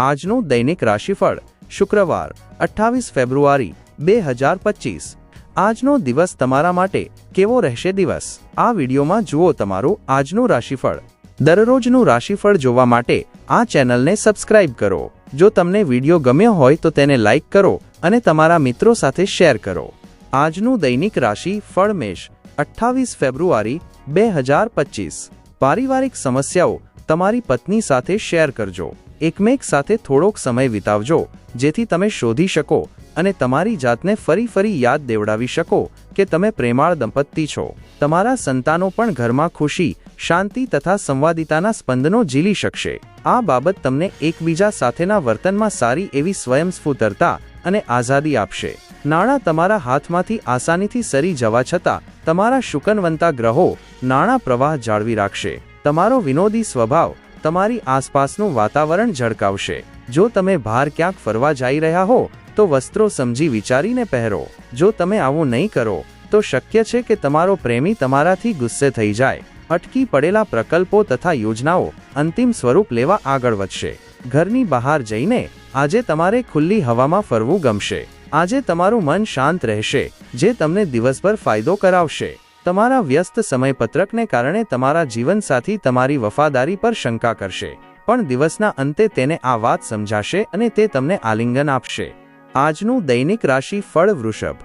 આજનું દૈનિક રાશિફળ શુક્રવાર, અઠ્ઠાવીસ ફેબ્રુઆરી, બે હજાર પચીસ. આજનો દિવસ તમારા માટે કેવો રહેશે દિવસ? આ વિડીયોમાં જુઓ તમારું આજનું રાશિફળ. દરરોજનું રાશિફળ જોવા માટે આ ચેનલને સબસ્ક્રાઇબ કરો. જો તમને વીડિયો ગમ્યો હોય તો તેને લાઇક કરો અને તમારા મિત્રો સાથે શેર કરો. આજનું દૈનિક રાશિ ફળમેશ, અઠ્ઠાવીસ ફેબ્રુઆરી, બે હજાર પચીસ. પારિવારિક સમસ્યાઓ તમારી પત્ની સાથે શેર કરજો. એકમેક સાથે થોડોક સમય વિતાવજો, જેથી તમે શોધી શકો અને તમારી જાતને ફરી ફરી યાદ દેવડાવી શકો કે તમે પ્રેમાળ દંપતી છો. તમારા સંતાનો પણ ઘરમાં ખુશી, શાંતિ તથા સંવાદિતાના સ્પંદનો ઝીલી શકશે. આ બાબત તમને એકબીજા સાથેના વર્તનમાં સારી એવી સ્વયંસ્ફૂતરતા અને આઝાદી આપશે. નાણાં તમારા હાથમાંથી આસાનીથી સરી જવા છતાં, તમારા શુકનવંતા ગ્રહો નાણાં પ્રવાહ જાળવી રાખશે. તમારો વિનોદી સ્વભાવ તમારી આસપાસનું વાતાવરણ ઝળકાવશે. જો તમે બહાર ક્યાંક ફરવા જઈ રહ્યા હો, તો વસ્ત્રો સમજી વિચારીને પહેરો. જો તમે આવું નહીં કરો, તો શક્ય છે કે તમારો પ્રેમી તમારાથી ગુસ્સે થઈ જાય. અટકી પડેલા પ્રકલ્પો તથા યોજનાઓ અંતિમ સ્વરૂપ લેવા આગળ વધશે. ઘરની બહાર જઈને આજે તમારે ખુલ્લી હવામાં ફરવું ગમશે. આજે તમારું મન શાંત રહેશે, જે તમને દિવસભર ફાયદો કરાવશે. તમારા વ્યસ્ત સમયપત્રકને કારણે તમારા જીવનસાથી તમારી વફાદારી પર શંકા કરશે, પણ દિવસના અંતે તેને આ વાત સમજાશે અને તે તમને આલિંગન આપશે. આજનું દૈનિક રાશિ ફળ વૃષભ.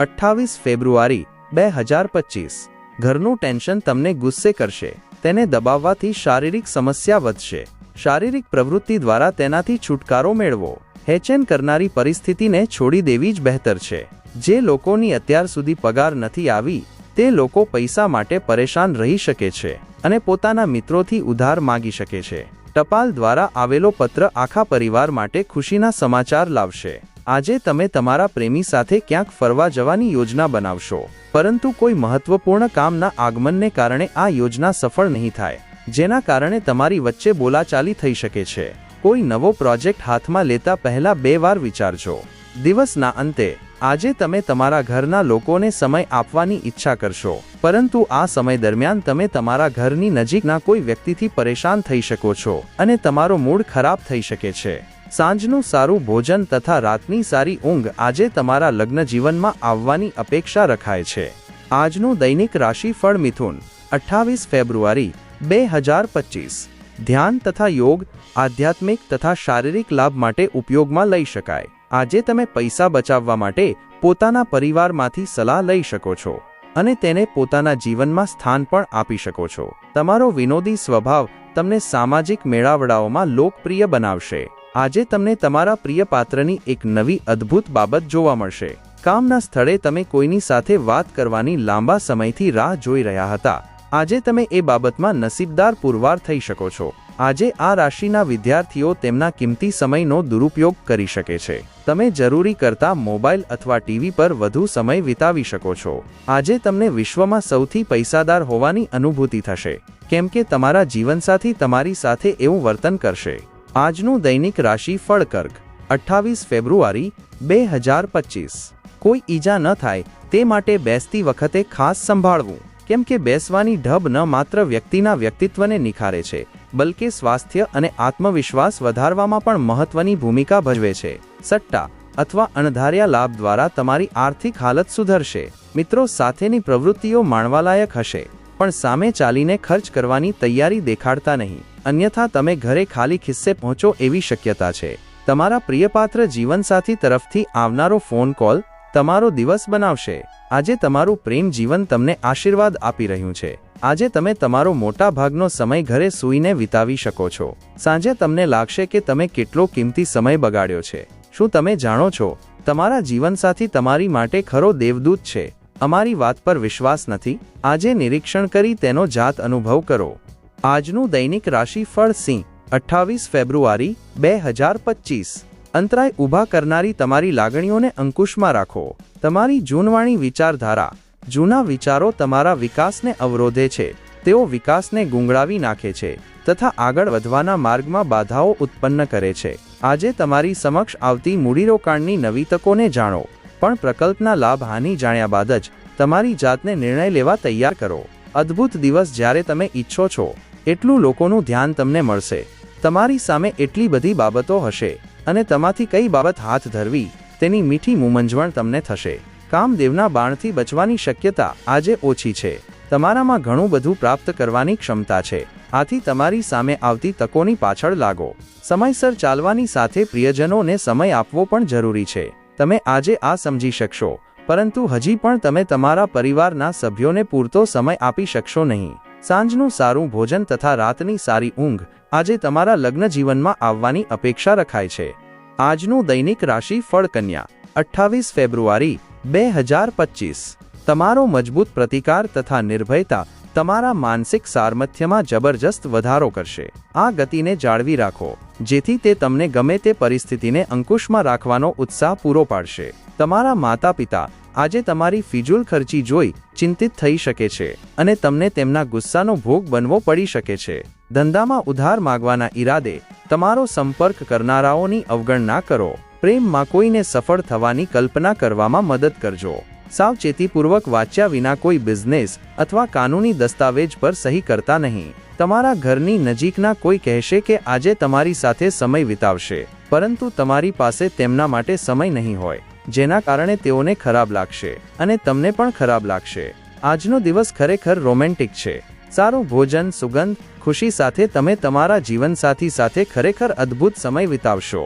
અઠ્ઠાવીસ ફેબ્રુઆરી, બે હજાર પચીસ. ઘરનું ટેન્શન તમને ગુસ્સે કરશે, તેને દબાવવાથી શારીરિક સમસ્યા વધશે. શારીરિક પ્રવૃત્તિ દ્વારા તેનાથી છુટકારો મેળવો. હેચેન કરનારી પરિસ્થિતિને છોડી દેવી જ બહેતર છે. જે લોકોની અત્યાર સુધી પગાર નથી આવી તે લોકો પૈસા માટે પરેશાન રહી શકે છે અને પોતાના મિત્રોથી ઉધાર માગી શકે છે. ટપાલ દ્વારા આવેલો પત્ર આખા પરિવાર માટે ખુશીના સમાચાર લાવશે. આજે તમે તમારા પ્રેમી સાથે ક્યાંક ફરવા જવાની યોજના બનાવશો. પરંતુ કોઈ મહત્વપૂર્ણ કામના આગમનને કારણે આ યોજના સફળ નહીં થાય. જેના કારણે તમારી વચ્ચે બોલાચાલી થઈ શકે છે. કોઈ નવો પ્રોજેક્ટ હાથમાં લેતા પહેલા બે વાર વિચારજો. દિવસના અંતે આજે તમે તમારા ઘરના લોકોને સમય આપવાની ઈચ્છા કરશો. પરંતુ આ સમય દરમિયાન તમે તમારા ઘરની નજીકના કોઈ વ્યક્તિથી પરેશાન થઈ શકો છો અને તમારો મૂડ ખરાબ થઈ શકે છે. સાંજનું સારું ભોજન તથા રાતની સારી ઊંઘ આજે તમારા લગ્ન જીવનમાં આવવાની અપેક્ષા રખાય છે. આજનું દૈનિક રાશિફળ મિથુન, અઠ્ઠાવીસ ફેબ્રુઆરી, બે હજાર પચીસ. ધ્યાન તથા યોગ, આધ્યાત્મિક તથા શારીરિક લાભ માટે ઉપયોગમાં લઈ શકાય. આજે તમે પૈસા બચાવવા માટે પોતાના પરિવારમાંથી સલાહ લઈ શકો છો અને તેને પોતાના જીવનમાં સ્થાન પણ આપી શકો છો. તમારો વિનોદી સ્વભાવ તમને સામાજિક મેળાવડાઓમાં લોકપ્રિય બનાવશે. આજે તમને તમારા પ્રિય પાત્રની એક નવી અદ્ભુત બાબત જોવા મળશે. કામના સ્થળે તમે કોઈની સાથે વાત કરવાની લાંબા સમયથી રાહ જોઈ રહ્યા હતા. આજે તમે એ બાબતમાં નસીબદાર પુરવાર થઈ શકો છો. આજે આ રાશિના વિદ્યાર્થીઓ તેમના કિંમતી સમયનો દુરુપયોગ કરી શકે છે. તમે જરૂરી કરતા મોબાઈલ અથવા ટીવી પર વધુ સમય વિતાવી શકો છો. આજે તમને વિશ્વમાં સૌથી પૈસાદાર હોવાની અનુભૂતિ થશે. કેમ કે તમારા જીવનસાથી તમારી સાથે એવું વર્તન કરશે. આજનું દૈનિક રાશિ ફળકર્ક, અઠ્ઠાવીસ ફેબ્રુઆરી, બે હજાર પચીસ. કોઈ ઈજા ન થાય, તે માટે બેસતી વખતે ખાસ સંભાળવું. કેમ કે બેસવાની ઢબ ન માત્ર વ્યક્તિના વ્યક્તિત્વને નિખારે છે બલકે સ્વાસ્થ્ય અને આત્મવિશ્વાસ વધારવામાં પણ મહત્વની ભૂમિકા ભજવે છે. સટ્ટા અથવા અણધાર્યા લાભ દ્વારા તમારી આર્થિક હાલત સુધરશે. મિત્રો, સાથેની પ્રવૃત્તિઓ માણવાલાયક હશે, પણ સામે ચાલીને ખર્ચ કરવાની તૈયારી દેખાડતા નહીં. અન્યથા, તમે ઘરે ખાલી ખિસ્સે પહોંચો એવી શક્યતા છે. તમારા પ્રિયપાત્ર જીવનસાથી તરફથી આવનારો ફોન કોલ તમારો દિવસ બનાવશે. આજે તમારું પ્રેમ જીવન તમને આશીર્વાદ આપી રહ્યું છે. આજે તમે તમારો મોટા ભાગનો સમય ઘરે સૂઈને વિતાવી શકો છો. સાંજે તમને લાગશે કે તમે કેટલો કિંમતી સમય બગાડ્યો છે. શું તમે જાણો છો? તમારા જીવનસાથી તમારી માટે ખરો દેવદૂત છે. અમારી વાત પર વિશ્વાસ નથી. આજે નિરીક્ષણ કરી તેનો જાત અનુભવ કરો. આજનું દૈનિક રાશિફળ સિંહ, અઠ્ઠાવીસ ફેબ્રુઆરી, બે હજાર પચીસ. અંતરાય ઊભા કરનારી તમારી લાગણીઓને અંકુશમાં રાખો. તમારી જૂનવાણી વિચારધારા જૂના વિચારો તમારા વિકાસને અવરોધે છે. તેઓ વિકાસને ગુંગળાવી નાખે છે તથા આગળ વધવાના માર્ગમાં બાધાઓ ઉત્પન્ન કરે છે. આજે તમારી સમક્ષ આવતી મૂડીરોકાણની નવી તકોને જાણો. પણ પ્રકલ્પના લાભ હાનિ જાણ્યા બાદ જ તમારી જાતને નિર્ણય લેવા તૈયાર કરો. અદ્ભુત દિવસ જ્યારે તમે ઈચ્છો છો, એટલું લોકોનું ધ્યાન તમને મળશે. તમારી સામે એટલી બધી બાબતો હશે અને તેમાંથી કઈ બાબત હાથ ધરવી, તેની મીઠી મુમંજવણ તમને થશે. કામદેવના બાણથી બચવાની શક્યતા આજે ઓછી છે. તમારામાં ઘણું બધું પ્રાપ્ત કરવાની ક્ષમતા છે. આથી તમારી સામે આવતી તકોની પાછળ લાગો. સમયસર ચાલવાની સાથે પ્રિયજનોને સમય આપવો પણ જરૂરી છે. તમે આજે આ સમજી શકશો, પરંતુ હજી પણ તમે તમારા પરિવારના સભ્યોને પૂરતો સમય આપી શકશો નહીં. સાંજનું સારું ભોજન તથા રાતની સારી ઊંઘ આજે તમારા લગ્ન જીવનમાં આવવાની અપેક્ષા રખાય છે. આજનું દૈનિક રાશિ ફળ કન્યા અઠ્ઠાવીસ ફેબ્રુઆરી બે હજાર પચીસ. તમારો મજબૂત પ્રતિકાર તથા નિર્ભયતા તમારા માનસિક સારમથ્યમાં જબરજસ્ત વધારો કરશે. આ ગતિને જાળવી રાખો, જેથી તે તમને ગમે તે પરિસ્થિતિને અંકુશમાં રાખવાનો ઉત્સાહ પૂરો પાડશે. તમારા માતા પિતા આજે તમારી ફિજુલ ખર્ચી જોઈ ચિંતિત થઈ શકે છે અને તમને તેમના ગુસ્સાનો ભોગ બનવો પડી શકે છે. ધંધામાં ઉધાર માગવાના ઈરાદે તમારો સંપર્ક કરનારાઓની અવગણના કરો. પ્રેમમાં કોઈને સફળ થવાની કલ્પના કરવામાં મદદ કરજો. સાવચેતીપૂર્વક વાંચ્યા વિના કોઈ બિઝનેસ અથવા કાનૂની દસ્તાવેજ પર સહી કરતા નહીં. તમારા ઘરની નજીકના કોઈ કહેશે કે આજે તમારી સાથે સમય વિતાવશે, પરંતુ તમારી પાસે તેમના માટે સમય નહીં હોય, જેના કારણે તેઓને ખરાબ લાગશે અને તમને પણ ખરાબ લાગશે. આજનો દિવસ ખરેખર રોમેન્ટિક છે. સારું ભોજન, સુગંધ, ખુશી સાથે તમે તમારા જીવનસાથી સાથે ખરેખર અદ્ભુત સમય વિતાવશો.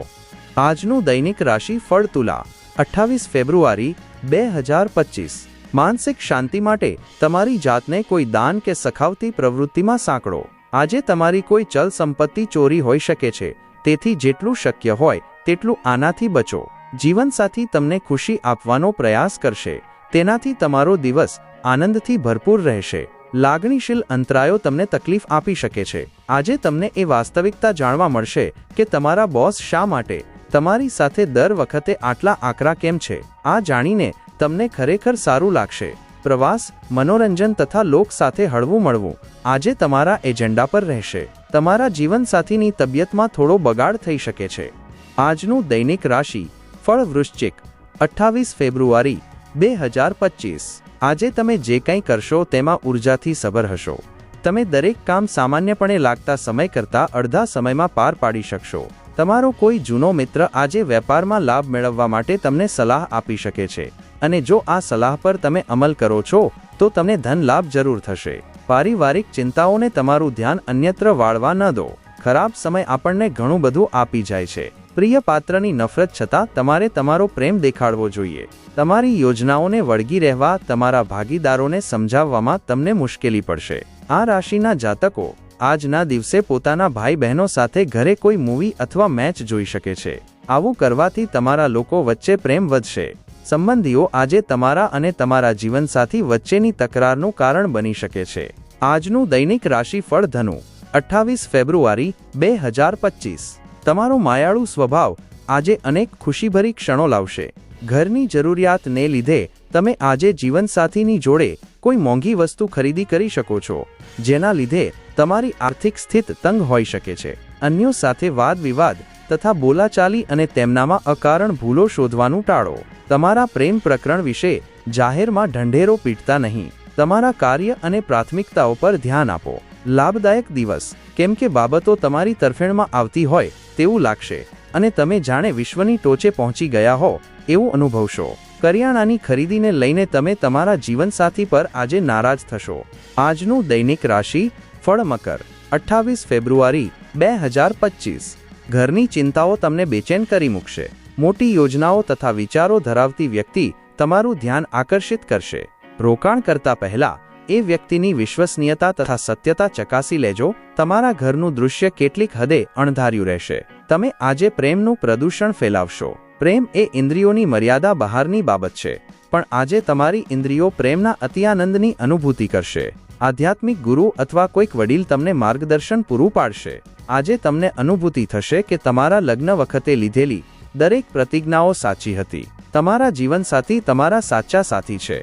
આજનું દૈનિક રાશિ ફળ તુલા અઠ્ઠાવીસ ફેબ્રુઆરી બે હજાર પચીસ. માનસિક શાંતિ માટે તમારી જાતને કોઈ દાન કે સખાવતી પ્રવૃત્તિમાં સાંકળો. આજે તમારી કોઈ ચલ સંપત્તિ ચોરી હોઈ શકે છે, તેથી જેટલું શક્ય હોય તેટલું આનાથી બચો. જીવનસાથી તમને ખુશી આપવાનો પ્રયાસ કરશે, તેનાથી તમારો દિવસ આનંદથી ભરપૂર રહેશે. લાગણીશીલ અંતરાયો તમને તકલીફ આપી શકે છે. આજે તમને એ વાસ્તવિકતા જાણવા મળશે કે તમારા બોસ શા માટે તમારી સાથે દર વખતે આટલા આકરા કેમ છે? આ જાણીને તમને ખરેખર સારું લાગશે. પ્રવાસ, મનોરંજન તથા લોક સાથે હળવું મળવું. આજે તમારા એજન્ડા પર રહેશે. તમારા જીવનસાથીની તબિયતમાં થોડો બગાડ થઈ શકે છે. આજનું દૈનિક રાશિ, ફળ વૃશ્ચિક, અઠ્ઠાવીસ ફેબ્રુઆરી, બે હજાર પચીસ. આજે તમે જે કંઈ કરશો તેમાં ઉર્જાથી સભર હશો. તમે દરેક કામ સામાન્યપણે લાગતા સમય કરતાં અડધા સમયમાં પાર પાડી શકશો. તમારો કોઈ જૂનો મિત્ર આજે વેપારમાં લાભ મેળવવા માટે તમને સલાહ આપી શકે છે. અને જો આ સલાહ પર તમે અમલ કરો છો, તો તમને ધન લાભ જરૂર થશે. પારિવારિક ચિંતાઓને તમારું ધ્યાન અન્યત્ર વાળવા ન દો. ખરાબ સમય આપણને ઘણું બધું આપી જાય છે. પ્રિય પાત્રની નફરત છતાં તમારે તમારો પ્રેમ દેખાડવો જોઈએ. તમારી યોજનાઓને વળગી રહેવા તમારા ભાગીદારોને સમજાવવામાં તમને મુશ્કેલી પડશે. આ રાશિના જાતકો આજના દિવસે પોતાના ભાઈ બહેનો સાથે ઘરે કોઈ મૂવી અથવા મેચ જોઈ શકે છે. આવું કરવાથી તમારા લોકો વચ્ચે પ્રેમ વધશે. સંબંધીઓ આજે તમારા અને તમારા જીવનસાથી વચ્ચેની તકરારનું કારણ બની શકે છે. આજનું દૈનિક રાશિફળ ધનુ, અઠ્ઠાવીસ ફેબ્રુઆરી, બે હજાર પચીસ. તમારો માયાળુ સ્વભાવ આજે અનેક ખુશીભરી ક્ષણો લાવશે. ઘરની જરૂરિયાતને લીધે તમે આજે જીવનસાથીની જોડે કોઈ મોંઘી વસ્તુ ખરીદી કરી શકો છો, જેના લીધે તમારી આર્થિક સ્થિત તંગ હોઈ શકે છે. અન્યો સાથે વાદ વિવાદ તથા બોલાચાલી અને તેમનામાં અકારણ ભૂલો શોધવાનું ટાળો. તમારા પ્રેમ પ્રકરણ વિશે જાહેરમાં ઢંઢેરો પીટતા નહીં. તમારા કાર્ય અને પ્રાથમિકતાઓ પર ધ્યાન આપો. લાભદાયક દિવસ. કેમ કે બાબતો તમારી તરફેણમાં આવતી હોય તેવું લાગશે. અને તમે જાણે વિશ્વની ટોચે પહોંચી ગયા હો એવું અનુભવશો. કરિયાણાની ખરીદીને લઈને તમે તમારા જીવનસાથી પર આજે નારાજ થશો. આજનું દૈનિક રાશિ ફળ મકર અઠ્ઠાવીસ ફેબ્રુઆરી બે હજાર પચીસ. ઘરની ચિંતાઓ તમને બેચેન કરી મૂકશે. મોટી યોજનાઓ તથા વિચારો ધરાવતી વ્યક્તિ તમારું ધ્યાન આકર્ષિત કરશે. રોકાણ કરતા પહેલા એ વ્યક્તિની વિશ્વસનીયતા તથા સત્યતા ચકાસી લેજો. તમારા ઘરનું દૃશ્ય કેટલીક હદે અણધાર્યું રહેશે. તમે આજે પ્રેમનું પ્રદૂષણ ફેલાવશો. પ્રેમ એ ઇન્દ્રિયોની મર્યાદા બહારની બાબત છે. પણ આજે તમારી ઇન્દ્રિયો પ્રેમના અતિઆનંદની અનુભૂતિ કરશે. આધ્યાત્મિક ગુરુ અથવા કોઈક વડીલ તમને માર્ગદર્શન પૂરું પાડશે. આજે તમને અનુભૂતિ થશે કે તમારા લગ્ન વખતે લીધેલી દરેક પ્રતિજ્ઞાઓ સાચી હતી. તમારા જીવનસાથી તમારા સાચા સાથી છે.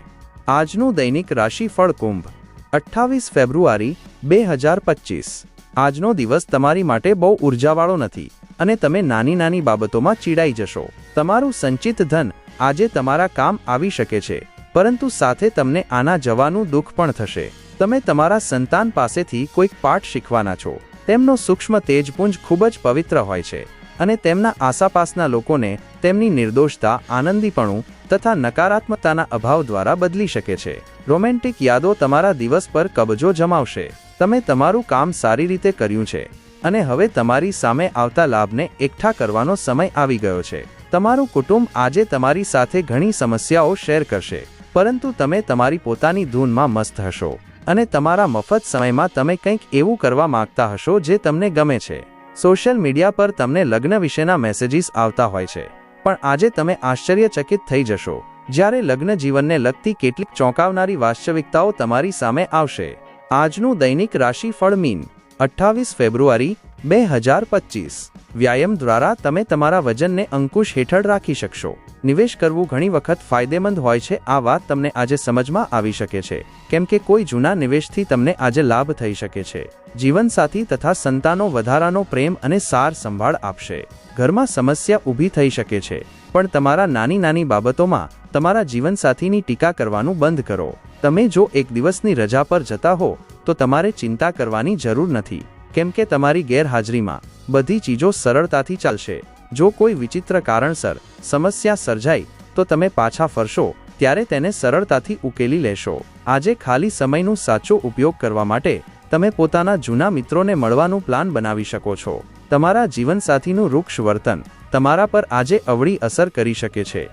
આજનું દૈનિક રાશિફળ કુંભ, અઠ્ઠાવીસ ફેબ્રુઆરી, બે હજાર પચીસ. આજનો દિવસ તમારી માટે બહુ ઉર્જાવાળો નથી અને તમે નાની નાની બાબતોમાં ચીડાઈ જશો. તમારું સંચિત ધન આજે તમારા કામ આવી શકે છે, પરંતુ સાથે તમને આના જવાનું દુઃખ પણ થશે. તમે તમારા સંતાન પાસેથી કોઈક પાઠ શીખવાના છો. તેમનો સૂક્ષ્મ તેજપુંજ ખૂબ જ પવિત્ર હોય છે અને તેમના આસાપાસના લોકોને તેમની નિર્દોષતા, આનંદીપણું તથા નકારાત્મકતાના અભાવ દ્વારા બદલી શકે છે. રોમેન્ટિક યાદો તમારા દિવસ પર કબજો જમાવશે. તમે તમારું કામ સારી રીતે કર્યું છે અને હવે તમારી સામે આવતા લાભને એકઠા કરવાનો સમય આવી ગયો છે. તમારું કુટુંબ આજે તમારી સાથે ઘણી સમસ્યાઓ શેર કરશે, પરંતુ તમે તમારી પોતાની ધૂનમાં મસ્ત હશો. અને તમારા મફત સમયમાં તમે કંઈક એવું કરવા માંગતા હશો જે તમને ગમે છે. સોશિયલ મીડિયા પર તમને લગ્ન વિશેના મેસેજીસ આવતા હોય છે. પણ આજે તમે આશ્ચર્યચકિત થઈ જશો. જ્યારે લગ્ન જીવનને લગતી કેટલીક ચોંકાવનારી વાસ્તવિકતાઓ તમારી સામે આવશે. આજનું દૈનિક રાશિફળ મીન, અઠ્ઠાવીસ ફેબ્રુઆરી બે હજાર પચીસ. વ્યાયામ દ્વારા તમે તમારા વજનને અંકુશ હેઠળ રાખી શકશો. નિવેશ કરવું ઘણી વખત ફાયદેમંદ હોય છે, આ વાત તમને આજે સમજમાં આવી શકે છે. કેમ કે કોઈ જૂના નિવેશથી તમને આજે લાભ થઈ શકે છે. જીવનસાથી તથા સંતાનો વધારાનો પ્રેમ અને સાર સંભાળ આપશે. ઘરમાં સમસ્યા ઊભી થઈ શકે છે, પણ તમારા નાની નાની બાબતોમાં તમારા જીવનસાથીની ટીકા કરવાનું બંધ કરો. તમે જો એક દિવસની રજા પર જતા હો, તો તમારે ચિંતા કરવાની જરૂર નથી. કેમ કે તમારી ગેરહાજરીમાં બધી ચીજો સરળતાથી ચાલશે. જો કોઈ વિચિત્ર કારણસર સમસ્યા સર્જાય, તો તમે પાછા ફરશો, ત્યારે તેને સરળતાથી ઉકેલી લેશો. આજે ખાલી સમયનું સાચો ઉપયોગ કરવા માટે તમે પોતાના જૂના મિત્રોને મળવાનું પ્લાન બનાવી શકો છો. તમારા જીવનસાથીનું વૃક્ષ વર્તન તમારા પર આજે અવળી અસર કરી શકે છે.